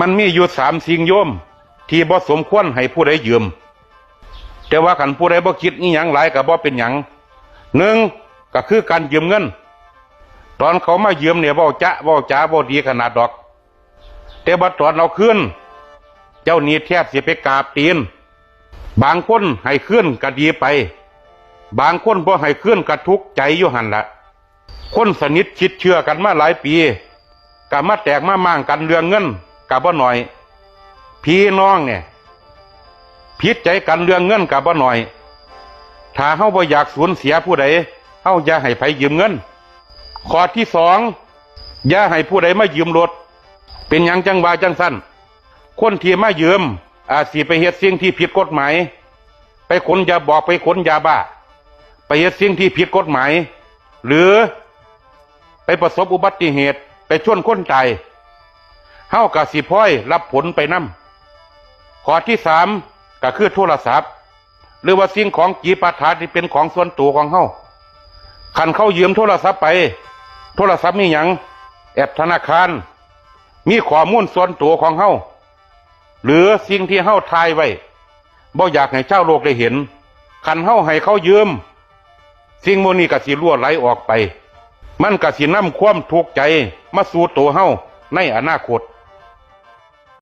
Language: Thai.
มันมีอยู่สามสิ่งโยม ที่บ่สมควรให้ผู้ใดยืม แต่ว่าขันผู้ใดบ่คิดนี่หยังหลายก็บ่เป็นหยังหนึ่งก็คือการยืมเงิน ตอนเขามายืมเนี่ยเว้าจะเว้าจ้าบ่ดีขนาดดอก แต่บัดตอนเอาคืนเจ้านี้แทบเสิไปกราบตีน บางคนให้ขึ้นก็ดีไป บางคนบ่ให้ขึ้นก็ทุกข์ใจอยู่หันละคนสนิทชิดเชื่อกันมาหลายปีก็มาแตกมามั่างกันเรื่องเงิน กับบ่หน่อย พี่น้องเนี่ยผิดใจกันเรื่องเงินกับบ่หน่อย ถ้าเฮาบ่อยากสูญเสียผู้ใดเฮาอย่าให้ไผยืมเงินข้อที่สองอย่าให้ผู้ใดมายืมรถ เป็นหยังจังว่าจังสั้นคนที่มายืม อาจสิไปเฮ็ดสิ่งที่ผิดกฎหมาย ไปขนยาบอกไปขนยาบ้า ไปเฮ็ดสิ่งที่ผิดกฎหมาย หรือไปประสบอุบัติเหตุ ไปชนคนตาย เฮากะสิพ้อยรับผลไปนำข้อที่สามก็คือโทรศัพท์ หรือว่าสิ่งของจีปาถาที่เป็นของส่วนตัวของเฮาคันเข้ายืมโทรศัพท์ไป โทรศัพท์มีหยังแอปธนาคาร มีข้อมูลส่วนตัวของเฮาหรือสิ่งที่เฮาทายไว้บ่อยากให้เจ้าโลกได้เห็นคันเฮาให้เขายืม สิ่งโมนี้ก็สิรั่วไหลออกไป มันก็สินำความทุกข์ใจมาสู่ตัวเฮาในอนาคต